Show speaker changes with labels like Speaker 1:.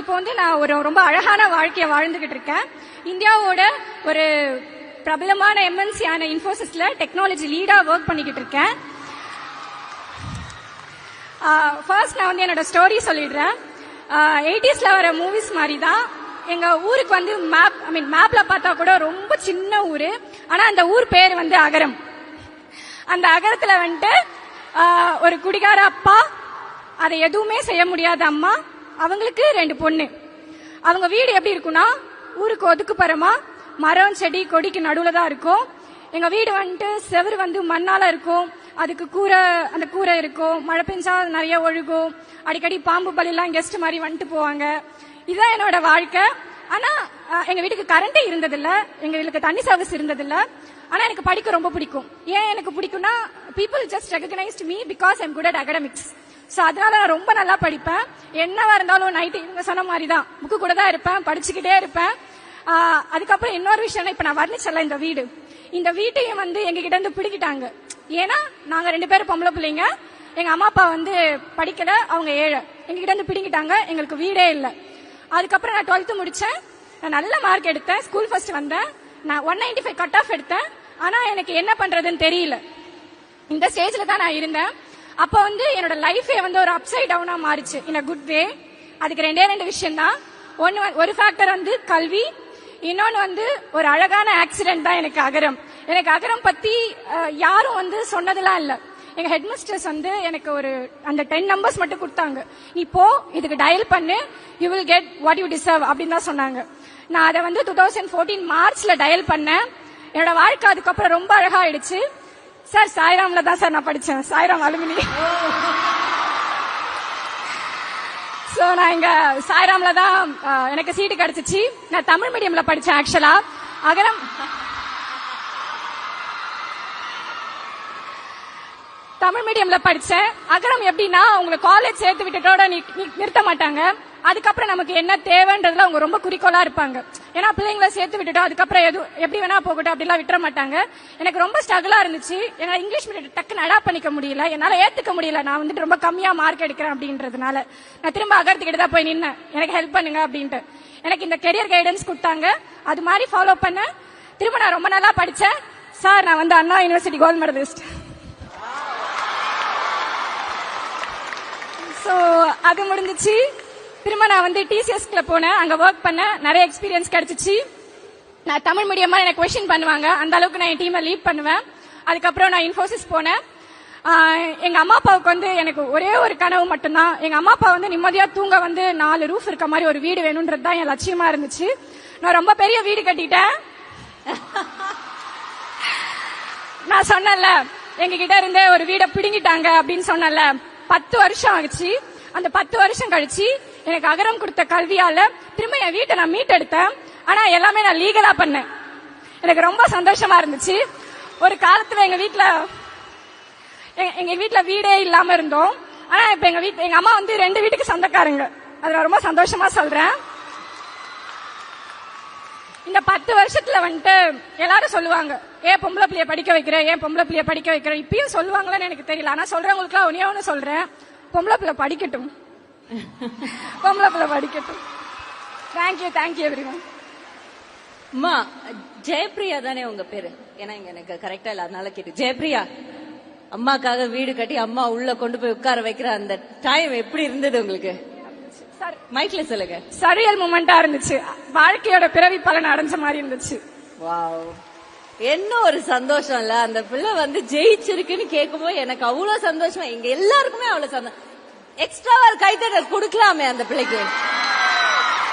Speaker 1: இப்போ வந்து நான் ஒரு ரொம்ப அழகான வாழ்க்கையை வாழ்ந்துகிட்டு இருக்கேன். இந்தியாவோட ஒரு பிரபலமான எம்என்சியான இன்ஃபோசிஸ்ல டெக்னாலஜி லீடா ஒர்க் பண்ணிக்கிட்டு இருக்கேன். ஃபர்ஸ்ட் நான் வந்து என்னோட ஸ்டோரி சொல்லிடுறேன். எயிட்டிஸ்ல வர மூவிஸ் மாதிரி தான் எங்க ஊருக்கு வந்து மேப் ஐ மீன் மேப்ல பார்த்தா கூட ரொம்ப சின்ன ஊரு. ஆனா அந்த ஊர் பேர் வந்து அகரம். அந்த அகரத்துல வந்துட்டு ஒரு குடிகார அப்பா அதை எதுவுமே செய்ய முடியாத அம்மா. அவங்களுக்கு ரெண்டு பொண்ணு. அவங்க வீடு எப்படி இருக்கும்னா ஊருக்கு ஒதுக்குப்புறமா மரம் செடி கொடிக்கு நடுவில் தான் இருக்கும். எங்கள் வீடு வந்துட்டு செவுரு வந்து மண்ணால் இருக்கும். அதுக்கு கூரை அந்த கூரை இருக்கும். மழை பெஞ்சா நிறைய ஒழுகும். அடிக்கடி பாம்பு பலிலாம் கெஸ்ட் மாதிரி வந்துட்டு போவாங்க. இதுதான் என்னோட வாழ்க்கை. ஆனால் எங்கள் வீட்டுக்கு கரண்ட்டே இருந்ததில்ல. எங்கள் வீட்டுக்கு தண்ணி சர்வீஸ் இருந்ததில்ல. ஆனால் எனக்கு படிக்க ரொம்ப பிடிக்கும். ஏன் எனக்கு பிடிக்கும்னா people just recognised me because I'm good at academics so அதனால நான் ரொம்ப நல்லா படிப்பேன். என்னவா இருந்தாலும் நைட்டு இவங்க சொன்ன மாதிரி தான் புக்கு கூட தான் இருப்பேன் படிச்சுக்கிட்டே இருப்பேன். அதுக்கப்புறம் இன்னொரு விஷயம் இப்ப நான் வர்ணிச்சல இந்த வீடு. இந்த வீட்டையும் வந்து எங்க கிட்ட இருந்து பிடிக்கிட்டாங்க. ஏன்னா நாங்க ரெண்டு பேரும் பொம்பளை பிள்ளைங்க. எங்க அம்மா அப்பா வந்து படிக்கல அவங்க ஏழை. எங்க கிட்ட இருந்து பிடிங்கிட்டாங்க எங்களுக்கு வீடே இல்லை. அதுக்கப்புறம் நான் டுவெல்த்து முடிச்சேன். நான் நல்ல மார்க் எடுத்தேன் ஸ்கூல் ஃபர்ஸ்ட் வந்தேன். நான் one ninety five cut off எடுத்தேன். ஆனா எனக்கு என்ன பண்றதுன்னு தெரியல. இந்த ஸ்டேஜ்ல தான் நான் இருந்தேன். அப்ப வந்து என்னோட லைஃபே வந்து ஒரு அப்சைட் டவுனா மாறிச்சு. இன் அ குட் வே அதுக்கு ரெண்டே ரெண்டு விஷயம் தான் ஒன்னு ஒரு ஃபேக்டர் வந்து கல்வி. இன்னொன்னு வந்து ஒரு அழகான ஆக்சிடென்ட் தான் எனக்கு அகரம். எனக்கு அகரம் பத்தி யாரும் வந்து சொன்னதெல்லாம் இல்ல. எங்க ஹெட்மிஸ்டர்ஸ் வந்து எனக்கு ஒரு அந்த டென் நம்பர்ஸ் மட்டும் கொடுத்தாங்க. நீ போ இதுக்கு டயல் பண்ணு. You will get what you deserve அப்படின்னு தான் சொன்னாங்க. நான் அதை வந்து டூ தௌசண்ட் ஃபோர்டீன் மார்ச்ல டயல் பண்ணேன். என்னோட வாழ்க்கை அதுக்கப்புறம் ரொம்ப அழகா ஆயிடுச்சு சார் சாய்ராம்ல தான் சார் நான் படிச்சேன். சாய்ராம் அலுமினி. சோ நான் இங்க சாய்ராம்ல தான் எனக்கு சீட்டு கிடைச்சிச்சு. நான் தமிழ் மீடியம்ல படிச்சேன் ஆக்சுவலா அகரம் தமிழ் மீடியம்ல படிச்சேன். அகரம் எப்படின்னா உங்களை காலேஜ் சேர்த்து விட்டுட்டோட நிறுத்த மாட்டாங்க. அதுக்கப்புறம் நமக்கு என்ன தேவைன்றதுல அவங்க ரொம்ப குறிக்கோளா இருப்பாங்க. ஏன்னா பிள்ளைங்களை சேர்த்து விட்டுட்டோம் அதுக்கப்புறம் எது எப்படி வேணா போகட்டும் அப்படிலாம் விட்டுற மாட்டாங்க. எனக்கு ரொம்ப ஸ்ட்ரகிளா இருந்துச்சு. என்னால் இங்கிலீஷ் மீடியம் டக்குன்னு அடாப்ட் பண்ணிக்க முடியல. என்னால ஏத்துக்க முடியல. நான் வந்துட்டு ரொம்ப கம்மியா மார்க் எடுக்கிறேன் அப்படின்றதுனால. நான் திரும்ப அகர்த்துக்கிட்டு தான் போய் நின்னேன். எனக்கு ஹெல்ப் பண்ணுங்க அப்படின்ட்டு. எனக்கு இந்த கெரியர் கைடன்ஸ் கொடுத்தாங்க. அது மாதிரி ஃபாலோ பண்ணேன். திரும்ப நான் ரொம்ப நல்லா படித்தேன் சார் நான் வந்து Anna university gold medallist so அது முடிஞ்சிச்சு. திரும்ப நான் வந்து டிசிஎஸ்ல போனேன். அங்க ஒர்க் பண்ணேன். நிறைய எக்ஸ்பீரியன்ஸ் கிடைச்சிச்சு. நான் தமிழ் மீடியமா எனக்கு கொஸ்டின் பண்ணுவாங்க. அந்த அளவுக்கு நான் என் டீமை லீட் பண்ணுவேன். அதுக்கப்புறம் நான் இன்ஃபோசிஸ் போனேன். எங்க அம்மா அப்பாவுக்கு வந்து எனக்கு ஒரே ஒரு கனவு மட்டும்தான். எங்க அம்மா அப்பா வந்து நிம்மதியா தூங்க வந்து நாலு ரூஃப் இருக்க மாதிரி ஒரு வீடு வேணும்ன்றது தான் என் லட்சியமா இருந்துச்சு. நான் ரொம்ப பெரிய வீடு கட்டிட்டேன். நான் சொன்னேன்ல எங்க கிட்ட இருந்தே ஒரு வீடை பிடுங்கிட்டாங்க அப்படின்னு சொன்னேன்ல. பத்து வருஷம் ஆச்சு அந்த பத்து வருஷம் கழிச்சு எனக்கு அகரம் கொடுத்த கல்வியால திரும்ப என் வீட்டை நான் மீட் எடுத்தேன் ஆனா எல்லாமே நான் லீகலா பண்ணேன். எனக்கு ரொம்ப சந்தோஷமா இருந்துச்சு. ஒரு காலத்துல எங்க வீட்டுல எங்க- வீட்டுல வீடே இல்லாம இருந்தோம். ஆனா இப்ப எங்க வீட்டு எங்க அம்மா வந்து ரெண்டு வீட்டுக்கு சொந்தக்காரங்க. அது நான் ரொம்ப சந்தோஷமா சொல்றேன். இந்த பத்து வருஷத்துல வந்துட்டு எல்லாரும் சொல்லுவாங்க ஏன் பொம்பளை பிள்ளைய படிக்க வைக்கிறேன் ஏன் பொம்பளை பிள்ளைய படிக்க வைக்கிறேன் இப்பயும் சொல்லுவாங்களான்னு எனக்கு தெரியல. ஆனா சொல்றவங்களுக்கு ஒன்னே ஒன்று சொல்றேன். பொம்பளை பிள்ளை படிக்கட்டும். பொம்பளை பிள்ளை படிக்கட்டும் தேங்க்யூ தேங்க்யூ எவ்ரி
Speaker 2: அம்மா ஜெயப்பிரியா தானே உங்க பேரு? ஏன்னா இங்க எனக்கு கரெக்டா இல்ல அதனால கேட்டு ஜெயப்பிரியா அம்மாக்காக வீடு கட்டி அம்மா உள்ள கொண்டு போய் உட்கார வைக்கிற அந்த டைம் எப்படி இருந்தது உங்களுக்கு? மைக்ல சொல்லுங்க.
Speaker 1: சரியல் மூமெண்டா இருந்துச்சு. வாழ்க்கையோட பிறவி பலன் அடைஞ்ச மாதிரி இருந்துச்சு.
Speaker 2: வாவ் என்ன ஒரு சந்தோஷம் இல்ல அந்த பிள்ளை வந்து ஜெயிச்சிருக்குன்னு கேட்கும்போது எனக்கு அவ்வளவு சந்தோஷமா எங்க எல்லாருக்குமே அவ்வளவு சந்தோஷம் எக்ஸ்ட்ரா ஒரு கைத்தட்டல் கொடுக்கலாமே அந்த பிள்ளைக்கு.